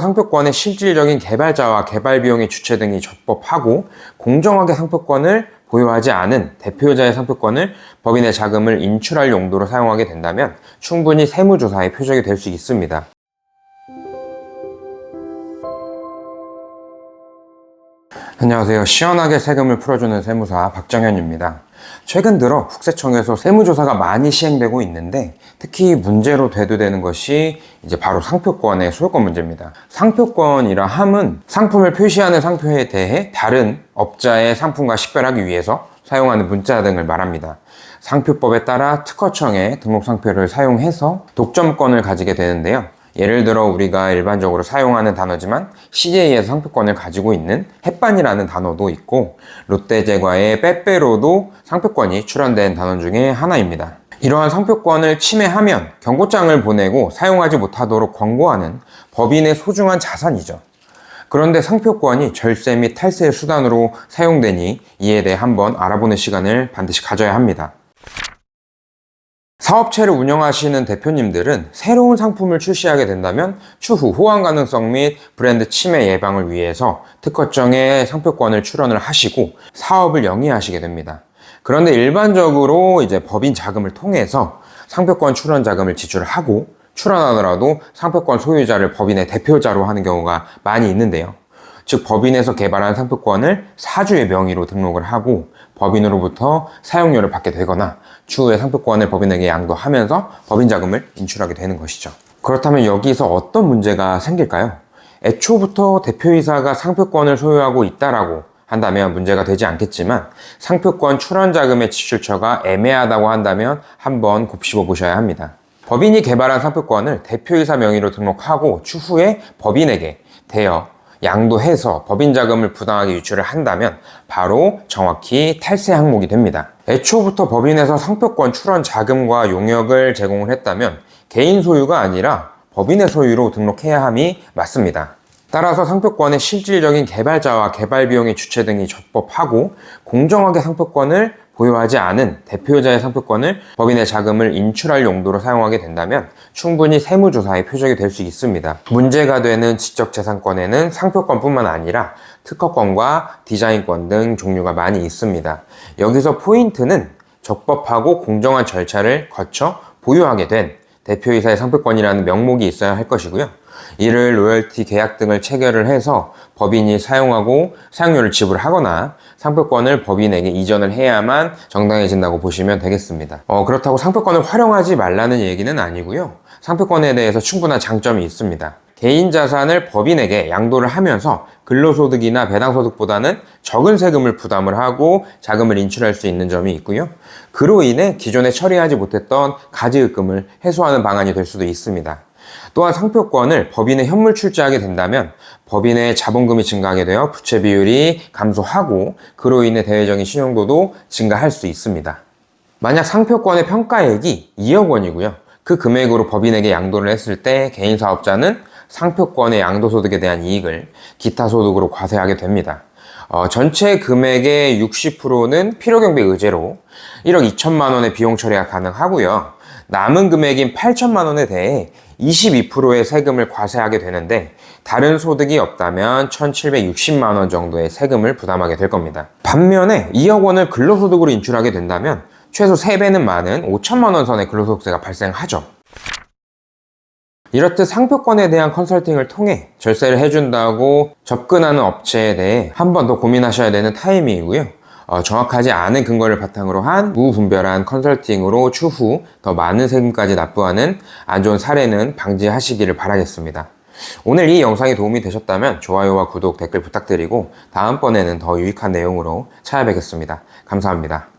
상표권의 실질적인 개발자와 개발 비용의 주체 등이 적법하고 공정하게 상표권을 보유하지 않은 대표자의 상표권을 법인의 자금을 인출할 용도로 사용하게 된다면 충분히 세무조사의 표적이 될 수 있습니다. 안녕하세요. 시원하게 세금을 풀어주는 세무사 박정현입니다. 최근 들어 국세청에서 세무조사가 많이 시행되고 있는데 특히 문제로 대두되는 것이 이제 바로 상표권의 소유권 문제입니다. 상표권이라 함은 상품을 표시하는 상표에 대해 다른 업자의 상품과 식별하기 위해서 사용하는 문자 등을 말합니다. 상표법에 따라 특허청에 등록 상표를 사용해서 독점권을 가지게 되는데요. 예를 들어 우리가 일반적으로 사용하는 단어지만 CJ에서 상표권을 가지고 있는 햇반이라는 단어도 있고 롯데제과의 빼빼로도 상표권이 출원된 단어 중에 하나입니다. 이러한 상표권을 침해하면 경고장을 보내고 사용하지 못하도록 권고하는 법인의 소중한 자산이죠. 그런데 상표권이 절세 및 탈세의 수단으로 사용되니 이에 대해 한번 알아보는 시간을 반드시 가져야 합니다. 사업체를 운영하시는 대표님들은 새로운 상품을 출시하게 된다면 추후 호황 가능성 및 브랜드 침해 예방을 위해서 특허청에 상표권을 출원을 하시고 사업을 영위하시게 됩니다. 그런데 일반적으로 이제 법인 자금을 통해서 상표권 출원 자금을 지출하고 출원하더라도 상표권 소유자를 법인의 대표자로 하는 경우가 많이 있는데요. 즉 법인에서 개발한 상표권을 사주의 명의로 등록을 하고 법인으로부터 사용료를 받게 되거나 추후에 상표권을 법인에게 양도하면서 법인 자금을 인출하게 되는 것이죠. 그렇다면 여기서 어떤 문제가 생길까요? 애초부터 대표이사가 상표권을 소유하고 있다라고 한다면 문제가 되지 않겠지만 상표권 출원 자금의 지출처가 애매하다고 한다면 한번 곱씹어 보셔야 합니다. 법인이 개발한 상표권을 대표이사 명의로 등록하고 추후에 법인에게 대여 양도해서 법인 자금을 부당하게 유출을 한다면 바로 정확히 탈세 항목이 됩니다. 애초부터 법인에서 상표권 출원 자금과 용역을 제공을 했다면 개인 소유가 아니라 법인의 소유로 등록해야 함이 맞습니다. 따라서 상표권의 실질적인 개발자와 개발 비용의 주체 등이 적법하고 공정하게 상표권을 보유하지 않은 대표자의 상표권을 법인의 자금을 인출할 용도로 사용하게 된다면 충분히 세무조사의 표적이 될 수 있습니다. 문제가 되는 지적재산권에는 상표권뿐만 아니라 특허권과 디자인권 등 종류가 많이 있습니다. 여기서 포인트는 적법하고 공정한 절차를 거쳐 보유하게 된 대표이사의 상표권이라는 명목이 있어야 할 것이고요. 이를 로열티 계약 등을 체결을 해서 법인이 사용하고 사용료를 지불하거나 상표권을 법인에게 이전을 해야만 정당해진다고 보시면 되겠습니다. 어, 그렇다고 상표권을 활용하지 말라는 얘기는 아니고요. 상표권에 대해서 충분한 장점이 있습니다. 개인 자산을 법인에게 양도를 하면서 근로소득이나 배당소득보다는 적은 세금을 부담을 하고 자금을 인출할 수 있는 점이 있고요. 그로 인해 기존에 처리하지 못했던 가지의금을 해소하는 방안이 될 수도 있습니다. 또한 상표권을 법인에 현물 출자하게 된다면 법인의 자본금이 증가하게 되어 부채 비율이 감소하고 그로 인해 대외적인 신용도도 증가할 수 있습니다. 만약 상표권의 평가액이 2억 원이고요. 그 금액으로 법인에게 양도를 했을 때 개인 사업자는 상표권의 양도소득에 대한 이익을 기타 소득으로 과세하게 됩니다. 어, 전체 금액의 60%는 필요경비 의제로 1억 2천만 원의 비용 처리가 가능하고요. 남은 금액인 8천만 원에 대해 22%의 세금을 과세하게 되는데 다른 소득이 없다면 1,760만 원 정도의 세금을 부담하게 될 겁니다. 반면에 2억 원을 근로소득으로 인출하게 된다면 최소 3배는 많은 5천만 원 선의 근로소득세가 발생하죠. 이렇듯 상표권에 대한 컨설팅을 통해 절세를 해준다고 접근하는 업체에 대해 한 번 더 고민하셔야 되는 타이밍이고요. 어, 정확하지 않은 근거를 바탕으로 한 무분별한 컨설팅으로 추후 더 많은 세금까지 납부하는 안 좋은 사례는 방지하시기를 바라겠습니다. 오늘 이 영상이 도움이 되셨다면 좋아요와 구독, 댓글 부탁드리고 다음번에는 더 유익한 내용으로 찾아뵙겠습니다. 감사합니다.